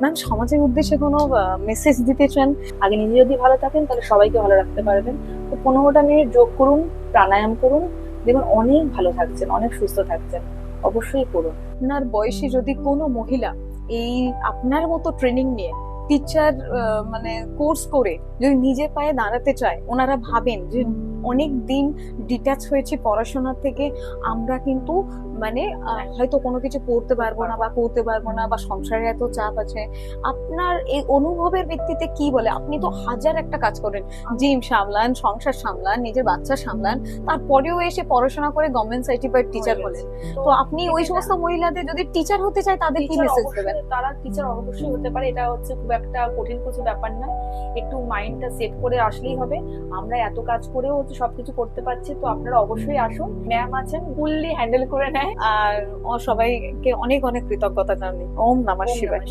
Ma'am সমাজের উদ্দেশ্যে কোনো মেসেজ দিতে চান, আগে নিজে যদি ভালো থাকেন, তাহলে সবাইকে ভালো রাখতে পারবেন। তো পনেরোটা মিনিট যোগ করুন, প্রাণায়াম করুন, দেখুন অনেক ভালো থাকছেন, অনেক সুস্থ থাকছেন, অবশ্যই করুন। আপনার বয়সী যদি কোনো মহিলা এই আপনার মতো ট্রেনিং নিয়ে টিচার মানে কোর্স করে যদি নিজের পায়ে দাঁড়াতে চায়, ওনারা ভাবেন যে অনেক দিন ডিট্যাচ হয়েছি পড়াশোনা থেকে। আমরা কিন্তু মানে হয়তো কোনো কিছু করতে পারব না বা করতে পারব না বা সংসারে এত চাপ আছে। আপনার এই অনুভবের ভিত্তিতে কি বলে? আপনি তো হাজার একটা কাজ করেন। জিম সামলান সংসার সামলান নিজের বাচ্চা সামলান তারপরেও এসে পড়াশোনা করে গভর্নমেন্ট সার্টিফাইড টিচার হলেন তো আপনি ওই সমস্ত মহিলাদের যদি টিচার হতে চায় তাদের কি মেসেজ দেবেন? তারা টিচার অবশ্যই হতে পারে। এটা হচ্ছে খুব একটা কঠিন কিছু ব্যাপার না। একটু মাইন্ডটা সেট করে আসলেই হবে। আমরা এত কাজ করেও হচ্ছে সবকিছু করতে পারছি তো আপনারা অবশ্যই আসুন। ম্যাম আছেন ফুললি হ্যান্ডেল করে নেয়। আর ও সবাইকে অনেক অনেক কৃতজ্ঞতা নমঃ ওম নমঃ শিবায়।